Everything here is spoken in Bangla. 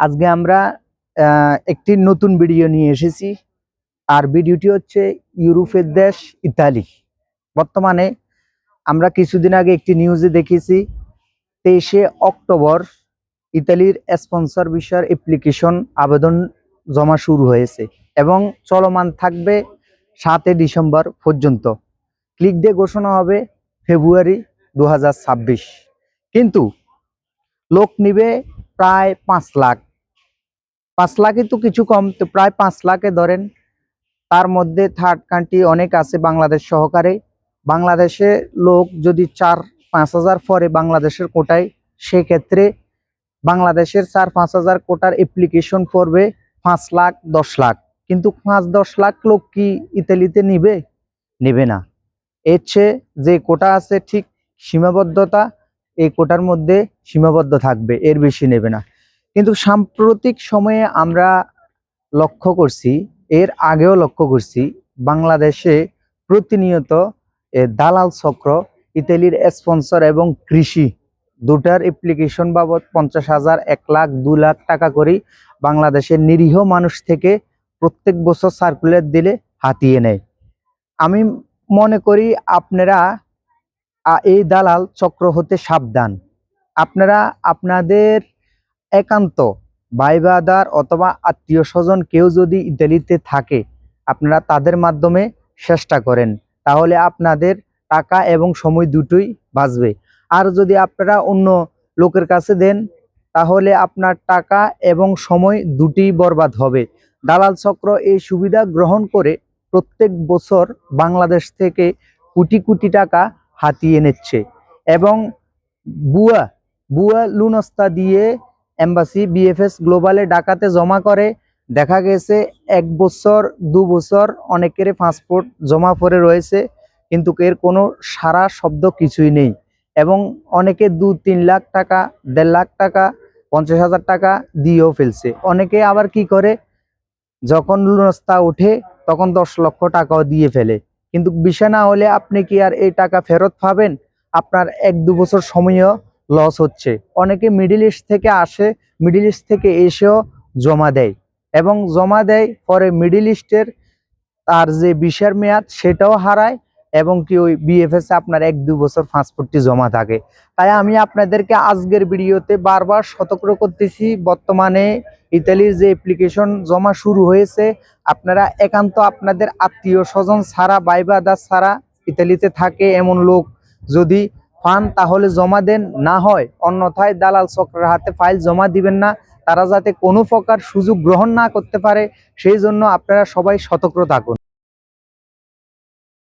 আজকে আমরা একটি নতুন ভিডিও নিয়ে এসেছি। আর ভিডিওটি হচ্ছে ইউরোপের দেশ ইতালি। বর্তমানে আমরা কিছুদিন আগে একটি নিউজে দেখেছি, তেইশে অক্টোবর ইতালির স্পন্সর বিষয়ের অ্যাপ্লিকেশন আবেদন জমা শুরু হয়েছে এবং চলমান থাকবে সাতই ডিসেম্বর পর্যন্ত। ক্লিক ডে ঘোষণা হবে ফেব্রুয়ারি দু হাজার ছাব্বিশ। কিন্তু লোক নিবে প্রায় পাঁচ লাখ। পাঁচ লাখই তো কিছু কম, তো প্রায় পাঁচ লাখে ধরেন। তার মধ্যে থার্ড কান্ট্রি অনেক আছে বাংলাদেশ সহকারে। বাংলাদেশে লোক যদি চার, পাঁচ হাজার পরে বাংলাদেশের কোটায়, সেক্ষেত্রে বাংলাদেশের চার, পাঁচ হাজার কোটার অ্যাপ্লিকেশন পড়বে পাঁচ লাখ, দশ লাখ। কিন্তু পাঁচ, দশ লাখ লোক কি ইতালিতে নিবে? নেবে না। এর চেয়ে যে কোটা আছে ঠিক সীমাবদ্ধতা, এই কোটার মধ্যে সীমাবদ্ধ থাকবে, এর বেশি নেবে না। কিন্তু সাম্প্রতিক সময়ে আমরা লক্ষ্য করছি, এর আগেও লক্ষ্য করছি, বাংলাদেশে প্রতিনিয়ত এ দালাল চক্র, ইতালির স্পন্সর এবং কৃষি দুটার অ্যাপ্লিকেশন বাবদ পঞ্চাশ হাজার এক লাখ দু লাখ টাকা করে বাংলাদেশের নিরীহ মানুষ থেকে প্রত্যেক বছর সার্কুলার দিলে হাতিয়ে নেয়। আমি মনে করি আপনারা এই দালাল চক্র হতে সাবধান। আপনারা আপনাদের একান্ত ভাই বাদার অথবা আত্মীয় স্বজন কেউ যদি ইতালিতে থাকে, আপনারা তাদের মাধ্যমে চেষ্টা করেন। তাহলে আপনাদের টাকা এবং সময় দুটোই বাঁচবে। আর যদি আপনারা অন্য লোকের কাছে দেন, তাহলে আপনার টাকা এবং সময় দুটি বরবাদ হবে। দালাল চক্র এই সুবিধা গ্রহণ করে প্রত্যেক বছর বাংলাদেশ থেকে কোটি কোটি টাকা হাতিয়ে নিচ্ছে। এবং বুয়া বুয়া লুনস্তা দিয়ে এম্বাসি বিএফএস গ্লোবালে ডাকাতে জমা করে, দেখা গেছে এক বছর, দু বছর অনেকের পাসপোর্ট জমা পড়ে রয়েছে, কিন্তু এর কোনো সারা শব্দ কিছুই নেই। এবং অনেকে দু তিন লাখ টাকা, দেড় লাখ টাকা, পঞ্চাশ হাজার টাকা দিয়েও ফেলছে। অনেকে আবার কি করে, যখন লুনস্তা ওঠে, তখন দশ লক্ষ টাকাও দিয়ে ফেলে। কিন্তু বিষয় না হলে আপনি কি আর এই টাকা ফেরত পাবেন? আপনার এক দু বছর সময়ও লস হচ্ছে। অনেকে মিডিল ইস্ট থেকে আসে মিডিল ইস্ট থেকে এসেও জমা দেয় এবং জমা দেয় পরে মিডিল ইস্টের তার যে বিষের মেয়াদ সেটাও হারায় এবং কি ওই বিএফএস আপনার এক দু বছর পাসপোর্টটি জমা থাকে। তাই আমি আপনাদেরকে আজকের ভিডিওতে বারবার সতর্ক করতেছি, বর্তমানে ইতালির যে অ্যাপ্লিকেশন জমা শুরু হয়েছে, আপনারা একান্ত আপনাদের আত্মীয় স্বজন ছাড়া বাইবাদা ছাড়া ইতালিতে থাকে এমন লোক যদি পান তাহলে জমা দেন না হয় অন্যথায় দালাল চক্রের হাতে ফাইল জমা দিবেন না তারা যাতে কোনো প্রকার সুযোগ গ্রহণ না করতে পারে সেই জন্য আপনারা সবাই সতর্ক থাকুন।